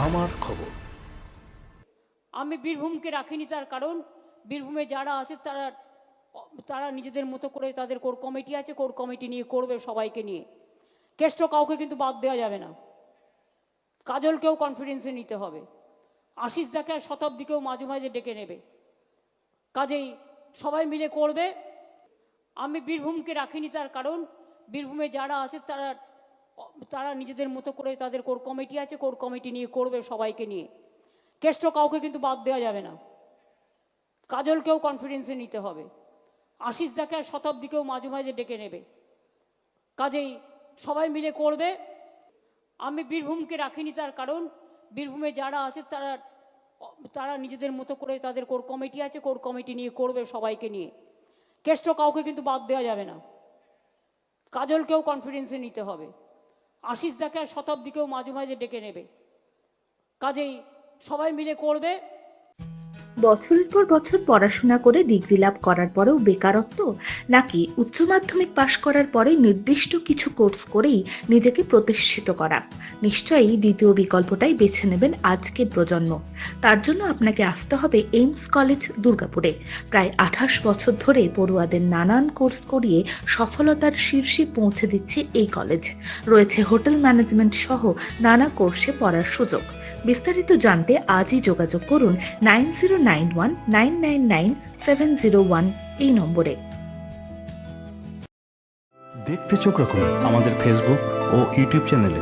আমার খবর। আমি বীরভূমকে রাখিনি তার কারণ, বীরভূমে যারা আছে তারা তারা নিজেদের মতো করে তাদের কোর কমিটি আছে, কোর কমিটি নিয়ে করবে সবাইকে নিয়ে। কেষ্ট কাউকে কিন্তু বাদ দেওয়া যাবে না। কাজলকেও কনফিডেন্সে নিতে হবে। আশিস দাকে আর শতাব্দীকেও মাঝে মাঝে ডেকে নেবে। কাজেই সবাই মিলে করবে। আমি বীরভূমকে রাখিনি তার কারণ, বীরভূমে যারা আছে তারা তারা নিজেদের মতো করে তাদের কোর কমিটি আছে কোর কমিটি নিয়ে করবে সবাইকে নিয়ে। কেষ্ট কাউকে কিন্তু বাদ দেওয়া যাবে না। কাজলকেও কনফিডেন্সে নিতে হবে। আশিস আর শতাব্দীকেও মাঝে মাঝে ডেকে নেবে। কাজেই সবাই মিলে করবে। আমি বীরভূমকে রাখিনি তার কারণ, বীরভূমে যারা আছে তারা তারা নিজেদের মতো করে তাদের কোর কমিটি আছে কোর কমিটি নিয়ে করবে সবাইকে নিয়ে। কেষ্ট কাউকে কিন্তু বাদ দেওয়া যাবে না। কাজলকেও কনফিডেন্সে নিতে হবে। আশিস আর শতাব্দীকেও মাঝে মাঝে ডেকে নেবে। কাজেই সবাই মিলে করবে বছরের পর বছর পড়াশোনা করে ডিগ্রি লাভ করার পরেও বেকারত্ব নাকি উচ্চ মাধ্যমিক পাশ করার পরে নির্দিষ্ট কিছু কোর্স করেই নিজেকে প্রতিষ্ঠিত করা? নিশ্চয়ই দ্বিতীয় বিকল্পটাই বেছে নেবেন আজকের প্রজন্ম। তার জন্য আপনাকে আসতে হবে এইমস কলেজ, দুর্গাপুরে। প্রায় আঠাশ বছর ধরে পড়ুয়াদের নানান কোর্স করিয়ে সফলতার শীর্ষে পৌঁছে দিচ্ছে এই কলেজ। রয়েছে হোটেল ম্যানেজমেন্ট সহ নানা কোর্সে পড়ার সুযোগ। বিস্তারিত জানতে আজই যোগাযোগ করুন nine zero nine one nine nine nine seven zero one এই নম্বরে। দেখতে চোখ রাখুন আমাদের ফেসবুক ও ইউটিউব চ্যানেলে।